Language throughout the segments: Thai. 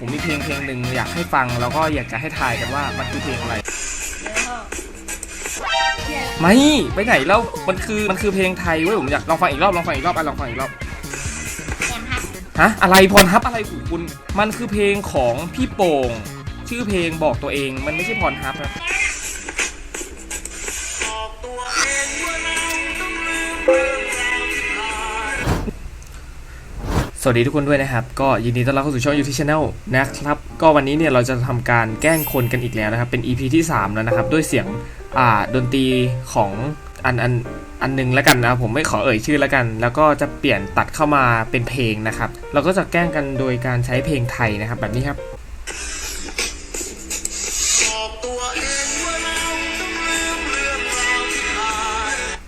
ผมมีเพลงเพลงหนึ่งอยากให้ฟังแล้วก็อยากจะให้ทายกันว่ามันคือเพลงอะไร ไม่ไปไหนแล้วมันคือมันคือเพลงไทยเว้ยผมอยากลองฟังอีกรอบลองฟังอีกรอบอะลองฟังอีกรอบฮะอะไรพรฮับอะไรของคุณ มันคือเพลงของพี่โป่ง ชื่อเพลงบอกตัวเองมันไม่ใช่พรฮับนะ วัสดีทุกคนด้วยนะครับ ก็ยินดีต้อนรับเข้าสู่ช่องยูทูบช anel นะครับ ก็วันนี้เนี่ยเราจะทำการแกล้งคนกันอีกแล้วนะครับ เป็น EP ที่ 3 แล้วนะครับ ด้วยเสียงอ่าดนตรีของอันอันอันหนึงแล้วกันนะผมไม่ขอเอ่ยชื่อแล้วกัน แล้วก็จะเปลี่ยนตัดเข้ามาเป็นเพลงนะครับเราก็จะแกล้งกันโดยการใช้เพลงไทยนะครับ แบบนี้ครับ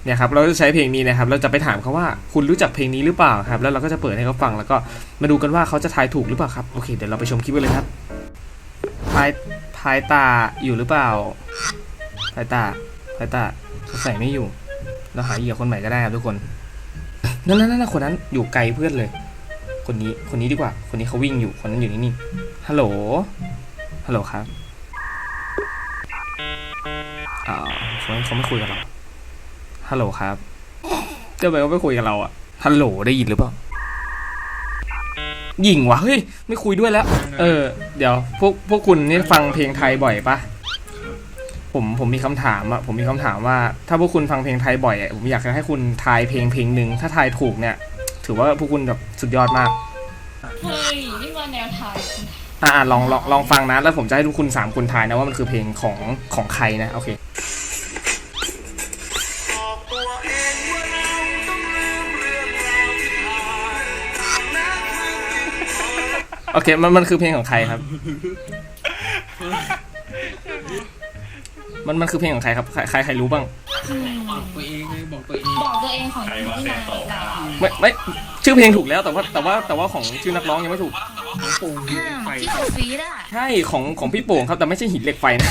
เนี่ยครับเราจะใช้เพลงนี้นะครับเราจะไปถามเขาว่าคุณรู้จักเพลงนี้หรือเปล่าครับ แล้วเราก็จะเปิดให้เขาฟังแล้วก็มาดูกันว่าเขาจะทายถูกหรือเปล่าครับโอเคเดี๋ยวเราไปชมคลิปกันเลยครับพายพายตาอยู่หรือเปล่าพายตาพายตาเขาใส่ไม่อยู่ เราหาเหยื่อคนใหม่ก็ได้ครับทุกคนนั่นนั่นนั่นคนนั้นอยู่ไกลเพื่อนเลย คนนี้คนนี้ดีกว่า คนนี้เขาวิ่งอยู่คนนั้นอยู่นิ่งๆฮัลโหลฮัลโหลครับอ่าเขาเขาไม่คุยกับเรา ฮัลโหลครับเจ้าไปก็ไม่คุยกับเราอะฮัลโหลได้ยินหรือเปล่าหญิงวะเฮ้ยไม่คุยด้วยแล้ว เออ เดี๋ยว พวกพวกคุณนี่ฟังเพลงไทยบ่อยปะผมผมมีคำถามอะผมมีคำถามว่า ถ้าพวกคุณฟังเพลงไทยบ่อยอะผมอยากจะให้คุณทายเพลงเพลงหนึ่งถ้าทายถูกเนี่ย ถือว่าพวกคุณแบบสุดยอดมากเฮ้ยนี่มาแนวไทยอ่าลองลองลองฟังนะแล้วผมจะให้ทุกคุณสามคนทายนะว่ามันคือเพลงของของใครนะโอเค โอเคมันมันคือเพลงของใครครับ มันมันคือเพลงของใครครับใครใครใครรู้บ้าง บอกตัวเองเลยบอกตัวเองบอกตัวเองของที่มาอีกแล้วไม่ไม่ชื่อเพลงถูกแล้วแต่ว่าแต่ว่าแต่ว่าของชื่อนักร้องยังไม่ถูก ของโป่งหินเหล็กไฟที่ถูกฟีดอะใช่ของของพี่โป่งครับแต่ไม่ใช่หินเหล็กไฟนะ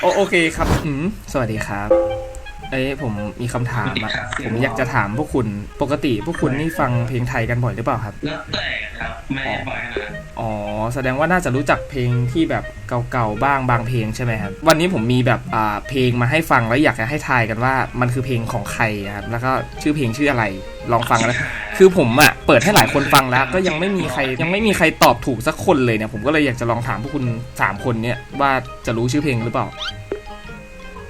โอโอเคครับอืมสวัสดีครับ เอ้ยผมมีคำถามอะผมอยากจะถามพวกคุณปกติพวกคุณนี่ฟังเพลงไทยกันบ่อยหรือเปล่าครับแล้วแต่ครับไม่ได้บ่อยนะอ๋อแสดงว่าน่าจะรู้จักเพลงที่แบบเก่าๆบ้างบางเพลงใช่ไหมครับวันนี้ผมมีแบบอ่าเพลงมาให้ฟังแล้วอยากจะให้ทายกันว่ามันคือเพลงของใครครับแล้วก็ชื่อเพลงชื่ออะไรลองฟังกันนะคือผมอะเปิดให้หลายคนฟังแล้ว ก็ยังไม่มีใครยังไม่มีใครตอบถูกสักคนเลยเนี่ยผมก็เลยอยากจะลองถามพวกคุณสามคนเนี่ยว่าจะรู้ชื่อเพลงหรือเปล่า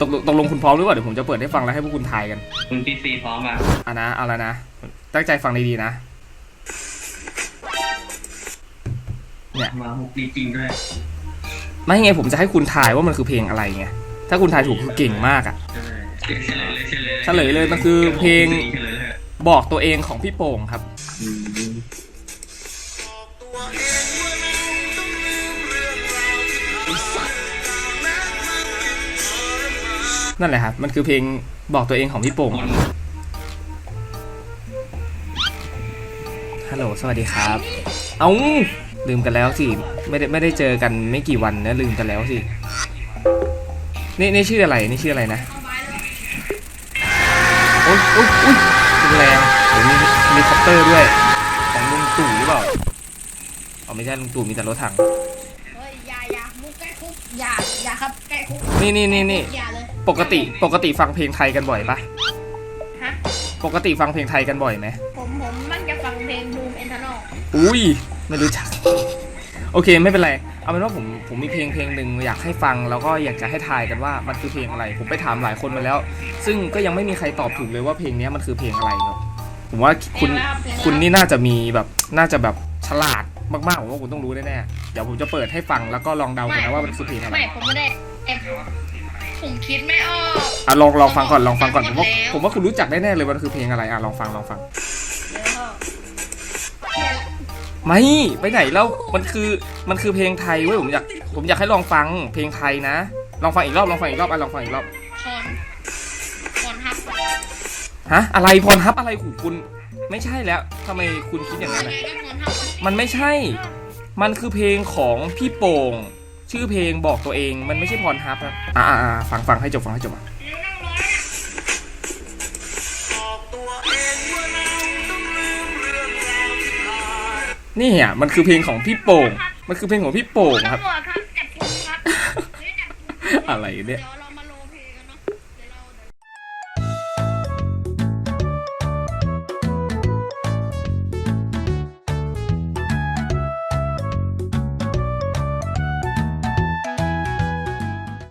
ตกลงตกลงคุณพร้อมหรือเปล่าเดี๋ยวผมจะเปิดให้ฟังแล้วให้พวกคุณทายกันคุณพีซีพร้อมอะอะนะเอาละนะตั้งใจฟังดีๆนะ เนี่ยมามุกดีจริงด้วยไม่ไงผมจะให้คุณทายว่ามันคือเพลงอะไรไงถ้าคุณทายถูกคือเก่งมากอะเฉลยเลยเฉลยเฉลยเลยมันคือเพลงเฉลยเลยบอกตัวเองของพี่โป่งครับ นั่นแหละครับ มันคือเพลงบอกตัวเองของพี่โป่งฮัลโหลสวัสดีครับ เอาลืมกันแล้วสิไม่ได้ไม่ได้เจอกันไม่กี่วันนะลืมกันแล้วสินี่นี่ชื่ออะไรนี่ชื่ออะไรนะโอ๊ยโอ๊ยโอ๊ยรุนแรงเดี๋ยวมีเฮลิคอปเตอร์ด้วย ของลุงตู่หรือเปล่าเอาไม่ใช่ลุงตู่มีแต่รถถังเฮ้ยอย่าอย่ามุกใกล้คุกอย่าอย่าครับใกล้คุกนี่นี่นี่นี่อย่าเลย ปกติปกติฟังเพลงไทยกันบ่อยปะฮะ ปกติฟังเพลงไทยกันบ่อยไหมผมผมมันจะฟังเพลงบูมเอ็นทานอลอุ้ยไม่รู้จัก โอเคไม่เป็นไร เอาเป็นว่าผมผมมีเพลงเพลงหนึ่งอยากให้ฟังแล้วก็อยากจะให้ทายกันว่ามันคือเพลงอะไร ผมไปถามหลายคนมาแล้ว ซึ่งก็ยังไม่มีใครตอบถูกเลยว่าเพลงเนี้ยมันคือเพลงอะไรครับผมว่าคุณคุณนี่น่าจะมีแบบน่าจะแบบฉลาดมากๆผมว่าคุณต้องรู้แน่ๆเดี๋ยวผมจะเปิดให้ฟังแล้วก็ลองเดากันนะว่ามันคือเพลงอะไร ไม่ผมไม่ได้เอ็ม ผมคิดไม่ออกอะลองลองฟังก่อนลองฟังก่อนผมว่าผมว่าคุณรู้จักแน่ๆเลยว่ามันคือเพลงอะไรอะลองฟังลองฟังเดี๋ยวพ่อเดี๋ยวไม่ไปไหนแล้วมันคือมันคือเพลงไทยเว้ยผมอยากผมอยากให้ลองฟังเพลงไทยนะ ลองฟังอีกรอบลองฟังอีกรอบอะลองฟังอีกรอบคอนคอนฮับฮะอะไรพรฮับอะไรของคุณ ไม่ใช่แล้วทำไมคุณคิดอย่างนั้นไงอะก็คอนฮับมันไม่ใช่ มันคือเพลงของพี่โป่ง ชื่อเพลงบอกตัวเองมันไม่ใช่พรฮับนะอ่าอ่าฟังฟังให้จบฟังให้จบอะนี่อะมันคือเพลงของพี่โป่ง มันคือเพลงของพี่โป่งครับตำรวจครับจับกุมครับเฮ้ยจับกุมอะไรเนี่ยดี๋ว